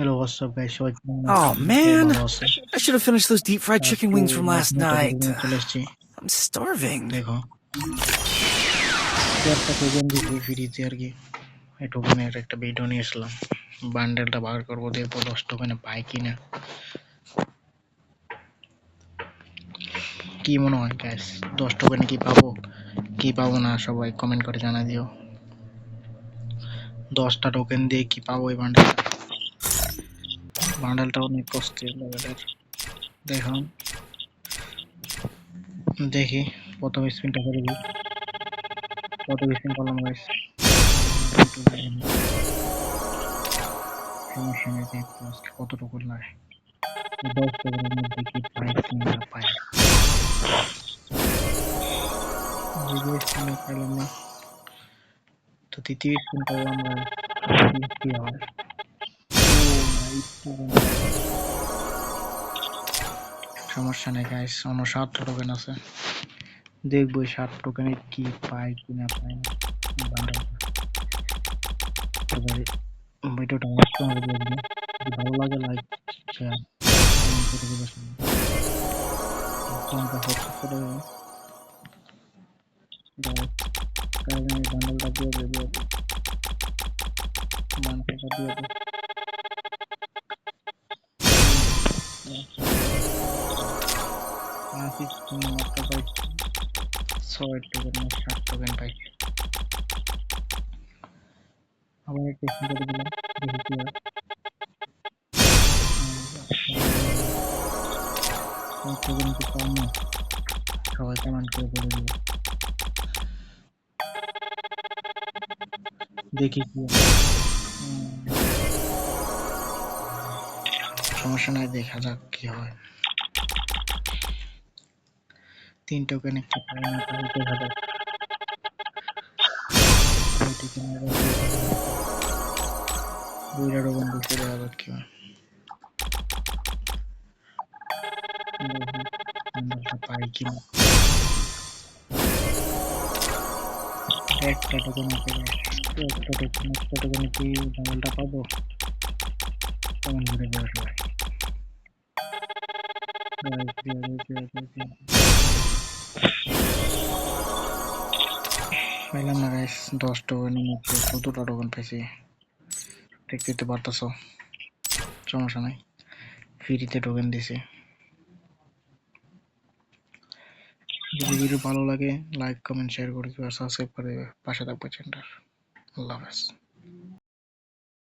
Hello, what's up guys? কেমন Oh man, I should have finished those deep fried chicken wings from last night. I'm starving. দেখো একটা token দিচ্ছি ফ্রিতে আর কি এই টোকেনের একটা ভিডিও নিয়ে এসলাম বান্ডেলটা বার করব দেখব দশ টোকেনে পাই কিনা কি মনে হয় গ্যাস দশ টোকেনে কি পাবো কি পাবো না সবাই কমেন্ট করে জানা দিও দশটা টোকেন দিয়ে কি পাবো এই বান্ডেলটা বান্ডেলটা অনেক লেভেলের। দেখুন। দেখি, প্রথম স্পিনটা করে দিই। কত স্পিন করলাম গাইস কতটুকু দ্বিতীয় পাইলাম তো তৃতীয় স্পিন God. সমস্যা নেই গাইস অন্য সাতটা টোকেন আছে। দেখব সাত টোকেনে কি পাই কি না পাই। বান্ডেল ভিডিওটা দেখবে। ভালো লাগে লাইক শেয়ার দিয়ে দেবে। স্পিন মাত্র পাইছি। ছয় টোকেন পাইছি দেখি কি। কম না সবাই কমেন্ট করে বলে দেখি সমস্যা নাই, দেখা যাক কি হয়। তিন টোকেন একটু পাই কিনা একটা একটা একটা কি ডাবলটা পাবো? পাইলাম না গাইস দশ চোদ্দটা টোকেন দেখতে সমস্যা নাই। ফ্রিতে টোকেন দিছে। যদি ভিডিও ভালো লাগে লাইক কমেন্ট শেয়ার করে দিবে আর সাবস্ক্রাইব করে দেবে। পাশে থাকবে চ্যানেলটার আল্লাহ হাফেজ।